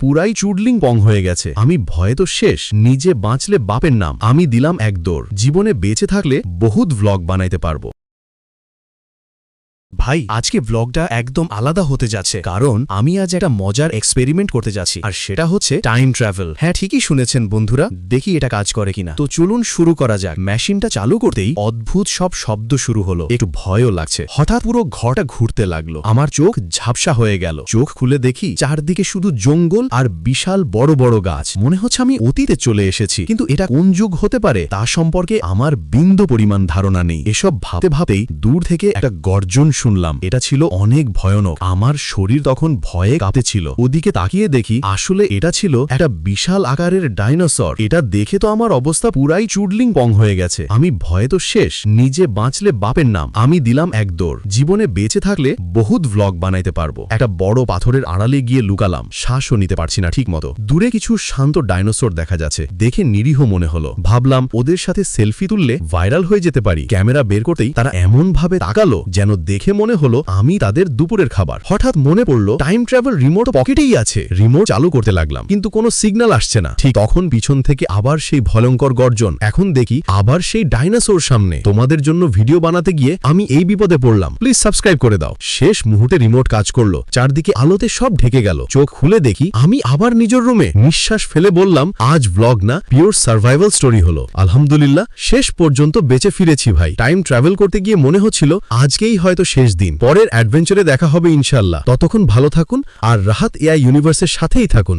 পুরাই চুডলিং পং হয়ে গেছে। আমি ভয়ে তো শেষ, নিজে বাঁচলে বাপের নাম। আমি দিলাম এক দৌড়। জীবনে বেঁচে থাকলে বহুত ভ্লগ বানাইতে পারব। ভাই, আজকে ব্লগটা একদম আলাদা হতে যাচ্ছে, কারণ আমি আজ একটা মজার এক্সপেরিমেন্ট করতে যাচ্ছি, আর সেটা হচ্ছে টাইম ট্রাভেল হ্যাঁ ঠিকই শুনেছেন বন্ধুরা, দেখি এটা কাজ করে কিনা। তো চলুন শুরু করা যাক। মেশিনটা চালু করতেই অদ্ভুত সব শব্দ শুরু হলো। একটু ভয়ও লাগছে। হঠাৎ পুরো ঘরটা ঘুরতে লাগল। আমার চোখ ঝাপসা হয়ে গেল। চোখ খুলে দেখি চারদিকে শুধু জঙ্গল আর বিশাল বড় বড় গাছ। মনে হচ্ছে আমি অতীতে চলে এসেছি, কিন্তু এটা কোন যুগ হতে পারে তা সম্পর্কে আমার বিন্দু পরিমাণ ধারণা নেই। এসব ভাবতে ভাবতেই দূর থেকে একটা গর্জন শুনলাম। এটা ছিল অনেক ভয়ানক। আমার শরীর তখন ভয়ে কাঁপতেছিল ওদিকে তাকিয়ে দেখি, আসলে এটা ছিল একটা বিশাল আকারের ডাইনোসর। এটা দেখে তো আমার অবস্থা পুরাই চুডলিং পং হয়ে গেছে। আমি ভয়ে তো শেষ, নিজে বাঁচলে বাপের নাম। আমি দিলাম এক দৌড়। জীবনে বেঁচে থাকলে বহুত ভ্লগ বানাইতে পারব। একটা বড় পাথরের আড়ালে গিয়ে লুকালাম। শ্বাসও নিতে পারছি না ঠিক মতো দূরে কিছু শান্ত ডাইনোসর দেখা যাচ্ছে। দেখে নিরীহ মনে হলো। ভাবলাম, ওদের সাথে সেলফি তুললে ভাইরাল হয়ে যেতে পারি। ক্যামেরা বের করতেই তারা এমন ভাবে তাকালো যেন দেখে মনে হলো আমি তাদের দুপুরের খাবার। হঠাৎ মনে পড়ল টাইম ট্রাভেল রিমোট পকেটেই আছে। রিমোট চালু করতে লাগলাম, কিন্তু কোনো সিগন্যাল আসছে না। ঠিক তখন পিছন থেকে আবার সেই ভয়ঙ্কর গর্জন। এখন দেখি আবার সেই ডাইনোসর সামনে। তোমাদের জন্য ভিডিও বানাতে গিয়ে আমি এই বিপদে পড়লাম। প্লিজ সাবস্ক্রাইব করে দাও। শেষ মুহূর্তে রিমোট কাজ করল। চারদিকে আলোতে সব ঢেকে গেল। চোখ খুলে দেখি আমি আবার নিজের রুমে নিঃশ্বাস ফেলে বললাম, আজ ব্লগ না পিওর সার্ভাইভাল স্টোরি হলো। আলহামদুলিল্লাহ, শেষ পর্যন্ত বেঁচে ফিরেছি ভাই। টাইম ট্রাভেল করতে গিয়ে মনে হচ্ছিল, আজকেই হয়তো শেষ দিন। পরের অ্যাডভেঞ্চারে দেখা হবে ইনশাল্লাহ ততক্ষণ ভালো থাকুন আর রাহাত এআই ইউনিভার্সের সাথেই থাকুন।